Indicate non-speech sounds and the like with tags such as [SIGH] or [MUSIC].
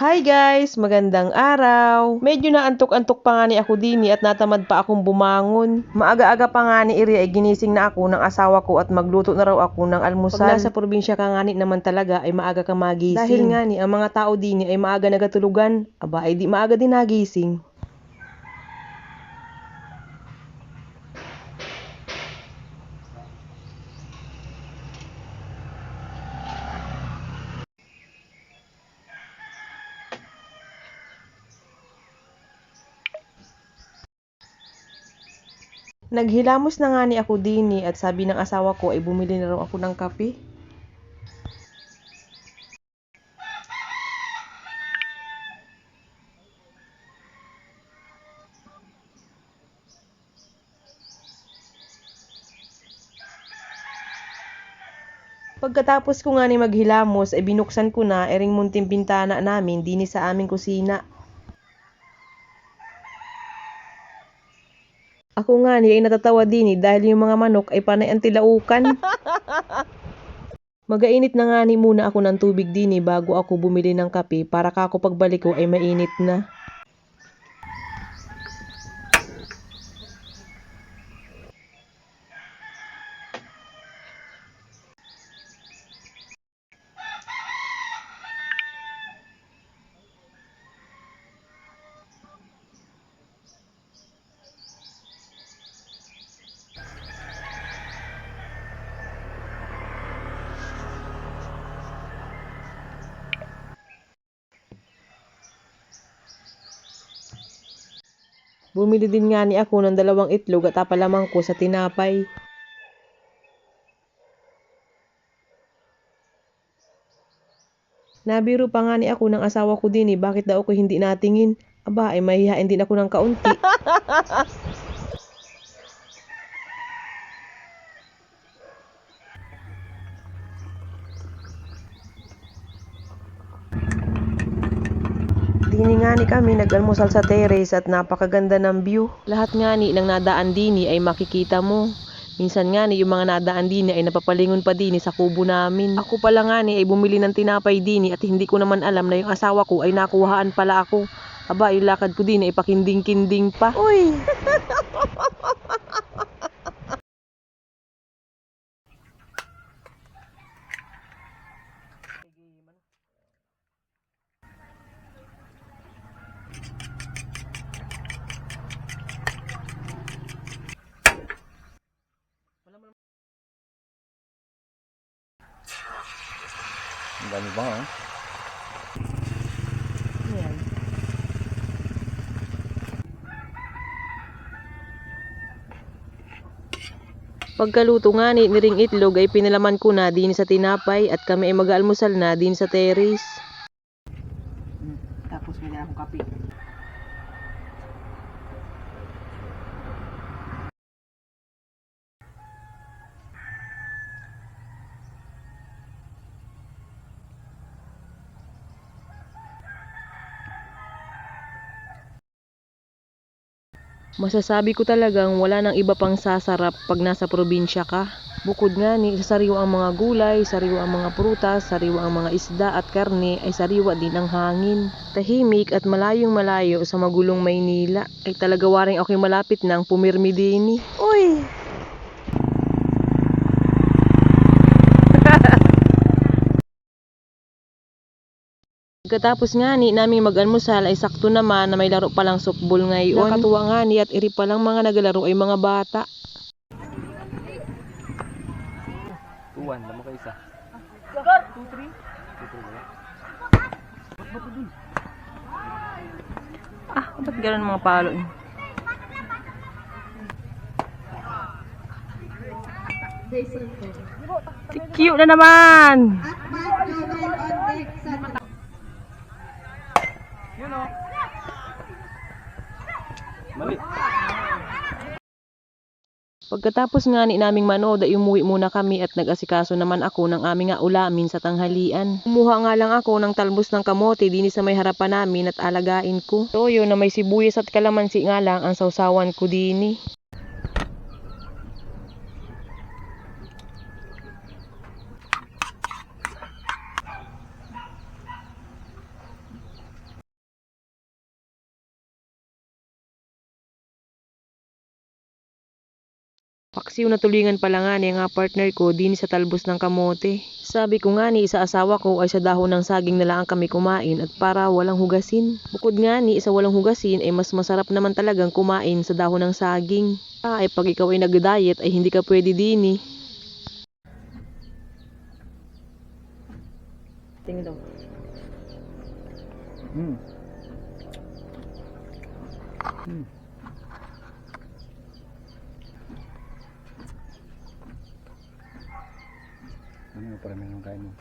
Hi guys! Magandang araw! Medyo naantok-antok pa nga ni ako dini at natamad pa akong bumangon. Maaga-aga pa nga ni Iri ay ginising na ako ng asawa ko at magluto na raw ako ng almusal. Pag nasa probinsya ka nga ni naman talaga ay maaga ka magising. Dahil nga ni ang mga tao dini ay maaga nagatulugan. Aba ay di maaga din nagising. Naghilamos na nga ni ako dini at sabi ng asawa ko ay bumili na raw ako ng kape. Pagkatapos ko nga ni maghilamos ay binuksan ko na ering munting bintana namin dini sa aming kusina. Ako nga ni ay natatawa din eh, dahil yung mga manok ay panay ang tilaukan. [LAUGHS] Magainit na nga ni muna ako ng tubig din eh, bago ako bumili ng kape para kako pagbalik ko ay mainit na. Bumili din nga ni ako ng dalawang itlog at apalamang ko sa tinapay. Nabiro pa nga ni ako ng asawa ko din eh, bakit daw ako hindi natingin? Aba, ay mahihain din ako ng kaunti. [LAUGHS] Dini nga ni kami nag-almusal sa terrace at napakaganda ng view. Lahat nga ni ng nadaan dini ay makikita mo. Minsan nga ni yung mga nadaan dini ay napapalingon pa dini sa kubo namin. Ako pala nga ni ay bumili ng tinapay dini at hindi ko naman alam na yung asawa ko ay nakuhaan pala ako. Aba, yung lakad ko din ay pakinding-kinding pa. Uy! [LAUGHS] Pagkaluto nga ni niring itlog ay pinalaman ko na din sa tinapay at kami ay mag-almusal na din sa terrace. Tapos may akong kape. Masasabi ko talagang wala nang iba pang sasarap pag nasa probinsya ka. Bukod nga ni sa sariwa ang mga gulay, sariwa ang mga prutas, sariwa ang mga isda at karne ay sariwa din ang hangin. Tahimik at malayong malayo sa magulong Maynila ay talaga waring ako'y malapit ng pumirmi dini. Uy! Pagkatapos nga ni naming mag-almusal ay sakto naman na may laro palang softball ngayon. Nakatuwa nga ni at iri palang mga nagalaro ay mga bata. Tuwan, lamo ka isa. Ah, ba't ganun mga palo niyo? Cute na naman! Mali. Pagkatapos nga ni naming manood ay umuwi muna kami at nag-asikaso naman ako ng aming nga ulamin sa tanghalian. Kumuha nga lang ako ng talbos ng kamote din sa may harapan namin at alagain ko. Toyo na may sibuyas at kalamansi nga lang ang sausawan ko dini. Paksiw na tulingan pala nga ni nga partner ko din sa talbos ng kamote. Sabi ko nga ni sa asawa ko ay sa dahon ng saging na lang kami kumain at para walang hugasin. Bukod nga ni sa walang hugasin ay mas masarap naman talagang kumain sa dahon ng saging. Ah, ay pag ikaw ay nag-diet ay hindi ka pwede din eh. Tingin daw. Hmm. Hmm. para meron kain mo.